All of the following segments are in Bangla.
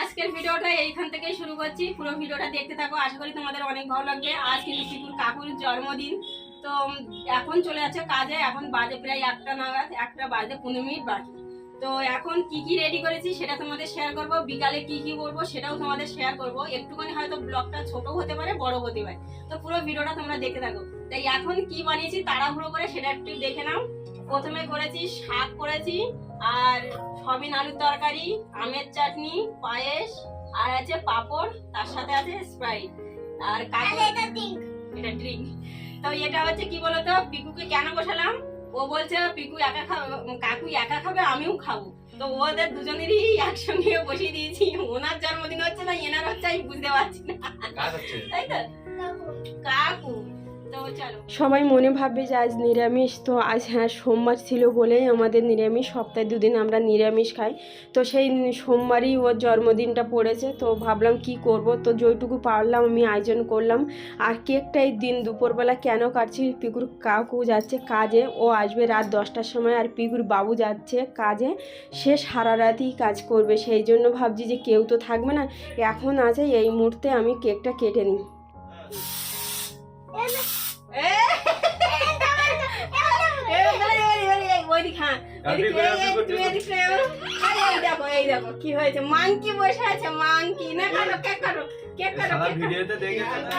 আজকের ভিডিওটা এইখান থেকেই শুরু করছি। পুরো ভিডিওটা দেখতে থাকো। আশা করি তোমাদের অনেক ভালো লাগবে। আজ কিন্তু শিকুর কাকুর জন্মদিন। তো এখন চলে যাচ্ছে কাজে। এখন বাজে প্রায় একটা নাগাদ। একটা বাজে পনেরো মিনিট বাকি। তো এখন কি কি রেডি করেছি সেটা তোমাদের শেয়ার করব। বিকালে কি কি করব সেটাও তোমাদের শেয়ার করব। একটুখানি হয়তো ব্লগটা ছোট হতে পারে বড় হতে পারে। তো পুরো ভিডিওটা তোমরা দেখতে থাকো। তাই এখন কি বানিয়েছি তাড়াহুড়ো করে সেটা একটু দেখে নাও। প্রথমে করেছি শাক করেছি আর সবিন আলুর তরকারি আমের চাটনি পায়েস আর আছে পাপড় তার সাথে আছে স্প্রাইট। আর কাকু এটা ড্রিঙ্ক তো এটা হচ্ছে কি বলতো পিকুকে কেন বসালাম? ও বলছে পিকু একা খাবে কাকু একা খাবে আমিও খাব। তো ওদের দুজনেরই একসঙ্গে বসিয়ে দিয়েছি। ওনার জন্মদিন হচ্ছে না এনার হচ্ছে আমি বুঝতে পারছি না। তাই তো? কাকু সবাই মনে ভাববে যে আজ নিরামিষ তো আজ হ্যাঁ সোমবার ছিল বলেই আমাদের নিরামিষ সপ্তাহে দুদিন আমরা নিরামিষ খাই। তো সেই সোমবারই ওর জন্মদিনটা পড়েছে তো ভাবলাম কি করব? তো যেটুকু পারলাম আমি আয়োজন করলাম। আর কেকটা এই দিন দুপুরবেলা কেন কাটছি? পিকুর কাকু যাচ্ছে কাজে ও আসবে রাত দশটার সময় আর পিকুর বাবু যাচ্ছে কাজে। সে সারা রাতই কাজ করবে সেই জন্য ভাবছি যে কেউ তো থাকবে না। এখন আছে এই মুহূর্তে আমি কেকটা কেটে নিই। কি হয়েছে মাংকি বসে আছে মাংকি না কাটো কেক কাটো কেক কাটো ভিডিওতে দেখেছে না?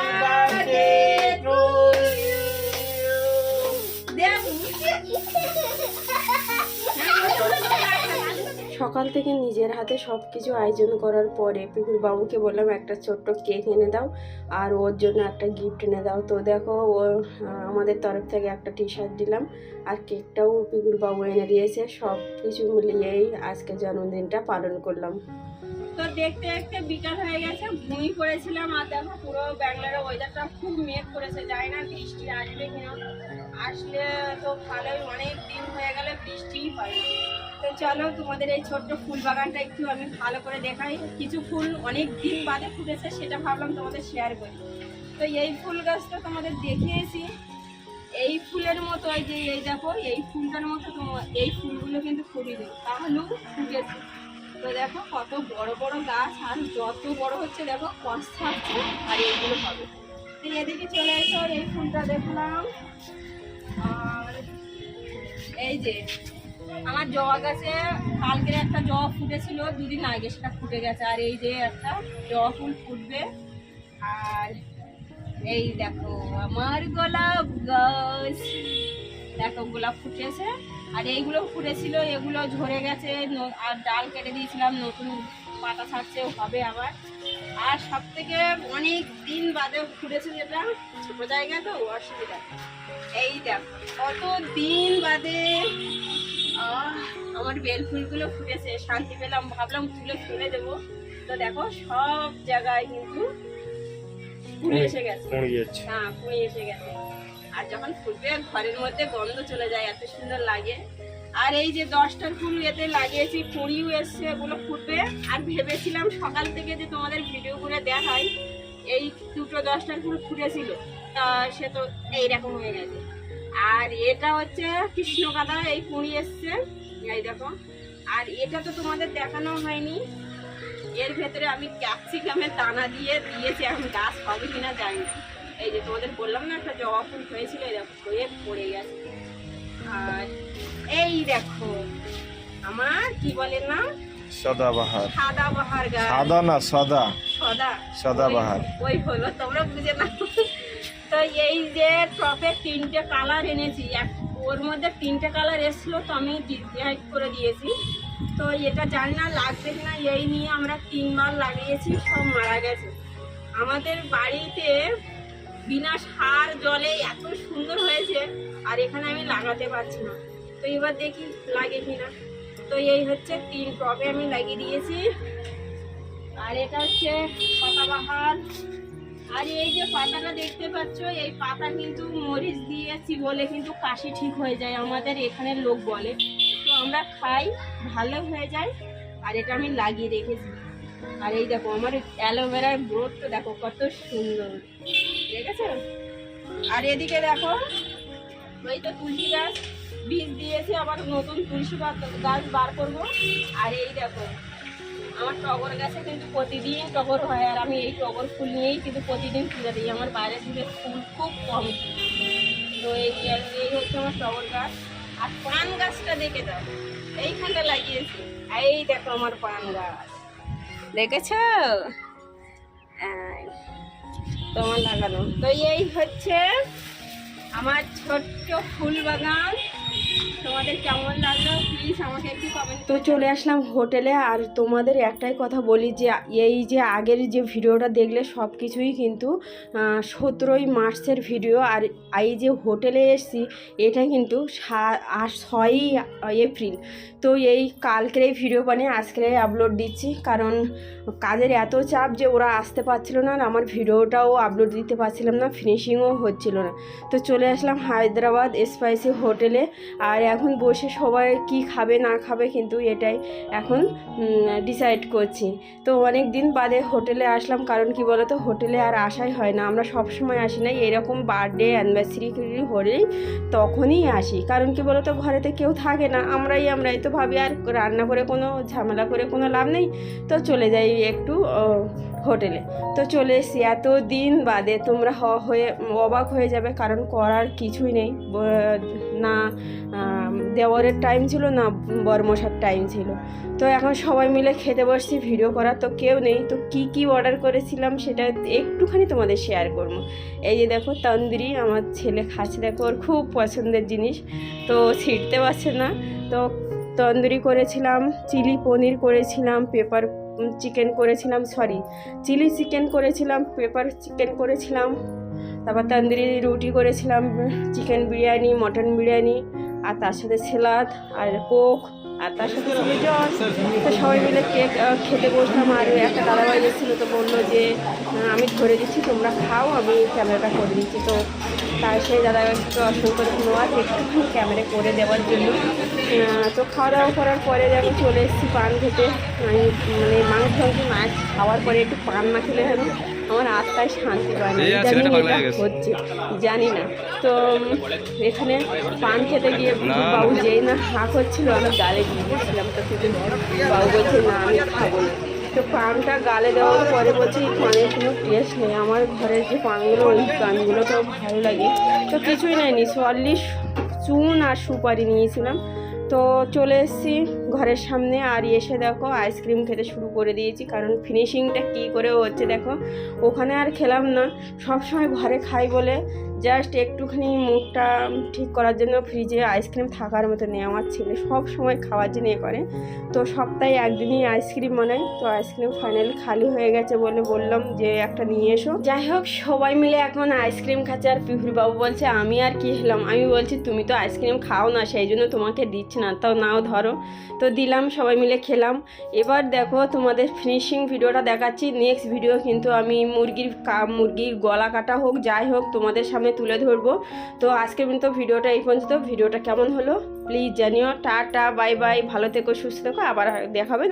সকাল থেকে নিজের হাতে সব কিছু আয়োজন করার পরে পিকুর বাবুকে বললাম, একটা ছোট্ট কেক এনে দাও আর ওর জন্য একটা গিফট এনে দাও। তো দেখো, ও আমাদের তরফ থেকে একটা টি শার্ট দিলাম আর কেকটাও পিকুর বাবু এনে দিয়েছে। সব কিছু মিলিয়েই আজকে জন্মদিনটা পালন করলাম। তো দেখতে দেখতে বিকাল হয়ে গেছে ঘুমিয়ে পড়েছিলাম আর দেখো পুরো ব্যাঙ্গালোরের ওয়েদারটা খুব মেঘ করেছে যায় না বৃষ্টি আসবে কিনা। আসলে তো ভালোই, অনেক দিন হয়ে গেলে বৃষ্টিই হয় তো চলো তোমাদের এই ছোট্ট ফুল বাগানটা একটু আমি ভালো করে দেখাই। কিছু ফুল অনেক দিন বাদে ফুটেছে, সেটা ভাবলাম তোমাদের শেয়ার করি। তো এই ফুল গাছটা তোমাদের দেখিয়েছি। এই ফুলের মতো, এই যে, এই দেখো, এই ফুলটার মতো তোমার এই ফুলগুলো কিন্তু ফুটিয়ে তাহলেও ফুটেছে। তো দেখো কত বড় বড় গাছ আর যত বড় হচ্ছে দেখো কষ থাকছে আর এইগুলো হবে। তো এদিকে চলে এসো, এই ফুলটা দেখলাম। আর এই যে আমার জবা গাছে কালকের একটা জবা ফুটেছিল, দুদিন আগে সেটা ফুটে গেছে। আর এই যে একটা জবা ফুল ফুটবে। আর এই দেখো আমার গোলাপ গাছ। দেখো, গোলাপ ফুটেছে। আর এইগুলো ফুটেছিল এগুলো ঝরে গেছে আর ডাল কেটে দিয়েছিলাম নতুন পাতা ছাড়ছে হবে আবার। আর সব থেকে অনেক দিন বাদে ফুটেছে যেটা ছোট জায়গা তো অসুবিধা। এই দেখো কত দিন বাদে আমার বেল ফুলগুলো ফুটেছে শান্তি পেলাম ভাবলাম তুলে ফেলে দেবো। তো দেখো সব জায়গায় কিন্তু ফুলে এসে গেছে। হ্যাঁ কুড়ি এসে গেছে। আর যখন ফুটবে, ঘরের মধ্যে গন্ধ চলে যায়, এত সুন্দর লাগে। আর এই যে দশটার ফুল এতে লাগিয়েছি কুড়িও এসছে ওগুলো ফুটবে। আর ভেবেছিলাম সকাল থেকে যে তোমাদের ভিডিও করে দেখাই, এই দুটো দশটার ফুল ফুটেছিল। তা সে তো এইরকম হয়ে গেছে। আর এটা হচ্ছে কৃষ্ণকাদা, এই কুড়ি এসছে। এই দেখো। আর এটা তো তোমাদের দেখানো হয়নি। এর ভেতরে আমি ক্যাপসিকামের দানা দিয়ে দিয়েছি, এখন গাছ হবে কিনা জানি না। এই যে তোমাদের বললাম না একটা জবা ফুল হয়েছিল এই দেখো হয়ে পড়ে গেছে। আর এই দেখো আমার কি বলে না? সদাবাহার। সাদা বাহার গাছ। সাদা না সদা? সদা। সদাবাহার। ওই- ওই হলো তোমরা বুঝে না তো এই যে টপে তিনটে কালার এনেছি এক ওর মধ্যে তিনটে কালার তো আমি করে দিয়েছি। তো এটা জানি না লাগবে কিনা এই নিয়ে আমরা তিনবার লাগিয়েছি সব মারা গেছে। আমাদের বাড়িতে বিনা সার জলে এত সুন্দর হয়েছে, আর এখানে আমি লাগাতে পারছি না। তো এবার দেখি লাগে কিনা। তো এই হচ্ছে তিন টবে আমি লাগিয়ে দিয়েছি। আর এটা হচ্ছে পাতাবাহার আর এই যে পাতাটা দেখতে পাচ্ছ, এই পাতা কিন্তু মরিচ দিয়েছি বলে কিন্তু কাশি ঠিক হয়ে যায়, আমাদের এখানের লোক বলে। তো আমরা খাই, ভালো হয়ে যায়, আর এটা আমি লাগিয়ে রেখেছি। আর এই দেখো, আমার অ্যালোভেরার তো দেখো কত সুন্দর। আর এদিকে দেখো, ওই তো তুলসী গাছ, বীজ দিয়েছি আবার নতুন তুলসী গাছ বার করব। আর এই দেখো, আমার টগর গাছে কিন্তু প্রতিদিন টগর হয়, আর আমি এই টগর ফুল নিয়েই কিন্তু প্রতিদিন পুজো দিই। আমার বাইরে থেকে ফুল খুব কম। তো এই এই হচ্ছে আমার টগর গাছ। আর পান গাছটা দেখে দাও। এইখানটা লাগিয়েছি। এই দেখো আমার পান গাছ। দেখেছ? তোমার লাগানো। তো এই হচ্ছে আমার ছোট্ট ফুল বাগান। তোমাদের কেমন লাগল? প্লিজ আমাকে একটু কমেন্ট তো চলে আসলাম হোটেলে আর তোমাদের একটাই কথা বলি যে এই যে আগের যে ভিডিওটা দেখলে সব কিছুই কিন্তু সতেরোই মার্চের ভিডিও আর এই যে হোটেলে এসছি এটা কিন্তু আর ছয়ই এপ্রিল। তো এই কালকের এই ভিডিও বানিয়ে আজকের আপলোড দিচ্ছি কারণ কাজের এত চাপ যে ওরা আসতে পারছিল না আর আমার ভিডিওটাও আপলোড দিতে পারছিলাম না ফিনিশিংও হচ্ছিল না। তো চলে আসলাম হায়দ্রাবাদ স্পাইসি হোটেলে আর এখন বসে সবাই কি খাবে না খাবে কিন্তু এটাই এখন ডিসাইড করছি। তো অনেক দিন বাদে হোটেলে আসলাম, কারণ কি বলতো, হোটেলে আর আসাই হয় না। আমরা সব সময় আসি না, এরকম বার্থডে অ্যানিভার্সারি হলেই তখনই আসি। কারণ কি বলতো, ঘরেতে কেউ থাকে না, আমরাই আমরাই। তো ভাবি আর রান্না করে কোনো ঝামেলা করে কোনো লাভ নেই, তো চলে যাই একটু হোটেলে। তো চলে এসেছি। এত দিন বাদে তোমরা হয়ে, অবাক হয়ে যাবে, কারণ করার কিছুই নেই। না দেওয়ারের টাইম ছিল না বরমশার টাইম ছিল। তো এখন সবাই মিলে খেতে বসছি ভিডিও করার তো কেউ নেই। তো কি কি অর্ডার করেছিলাম সেটা একটুখানি তোমাদের শেয়ার করব। এই যে দেখো, তন্দুরি, আমার ছেলে খাচ্ছে। দেখো, ওর খুব পছন্দের জিনিস। তো ছিটতে পারছে না। তো তন্দুরি করেছিলাম, চিলি পনির করেছিলাম পেপার চিকেন করেছিলাম সরি চিলি চিকেন করেছিলাম পেপার চিকেন করেছিলাম, তারপর তন্দুরি রুটি করেছিলাম চিকেন বিরিয়ানি মটন বিরিয়ানি, আর তার সাথে স্যালাদ আর কোক আর তার সাথে জল তো সবাই মিলে কেক খেতে বসলাম, আর একটা দাদাভাই এসেছিল তো বলল যে আমি ধরে দিচ্ছি, তোমরা খাও, আমি ক্যামেরাটা করে দিচ্ছি। তো তাই সেই দাদাভাইকে অসংখ্য ধন্যবাদ একটুখানি ক্যামেরা করে দেওয়ার জন্য। তো খাওয়া দাওয়া করার পরে যখন চলে এসেছি পান খেতে। আমি মানে মাংস মাংস মাছ খাওয়ার পরে একটু পান না খেলে যেন আমার আত্মায় শান্তি পায় না। হচ্ছে জানি না। তো এখানে পান খেতে গিয়ে বাবু যেই না হাঁক করছিল আমি গালে দিয়ে দিয়েছিলাম তো কিন্তু বাবু বলছে না আমি খাব না। তো পানটা গালে দেওয়ার পরে বলছি পানের কোনো টেস্ট নেই। আমার ঘরের যে পানগুলো, ওই পানগুলো তো ভালো লাগে। তো কিছুই নেয়নি সরলি চুন আর সুপারি নিয়েছিলাম। তো চলে এসেছি ঘরের সামনে আর এসে দেখো, আইসক্রিম খেতে শুরু করে দিয়েছি। কারণ ফিনিশিংটা কী করে হচ্ছে দেখো, ওখানে আর খেলাম না। সব সময় ঘরে খাই বলে জাস্ট একটুখানি মুখটা ঠিক করার জন্য ফ্রিজে আইসক্রিম থাকার মতো নেই। আমার ছেলে সব সময় খাওয়ার জন্য এ করে। তো সপ্তাহে একদিনই আইসক্রিম বানাই। তো আইসক্রিম ফাইনালি খালি হয়ে গেছে বলে বললাম যে, একটা নিয়ে এসো। যাই হোক, সবাই মিলে এখন আইসক্রিম খাচ্ছে আর পিহুর বাবু বলছে, আমি আর কি হলাম আমি বলছি, তুমি তো আইসক্রিম খাও না, সেই জন্য তোমাকে দিচ্ছি না। তাও নাও ধরো। তো দিলাম, সবাই মিলে খেলাম। এবার দেখো, তোমাদের ফিনিশিং ভিডিওটা দেখাচ্ছি। নেক্সট ভিডিও কিন্তু আমি মুরগির কা- মুরগির গলা কাটা হোক, যাই হোক, তোমাদের সামনে তুলে ধরবো। তো আজকের তো ভিডিওটা এই পর্যন্ত। ভিডিওটা কেমন হলো? প্লিজ জানিও। টা টা বাই বাই ভালো থেকো, সুস্থ থেকো। আবার দেখাবে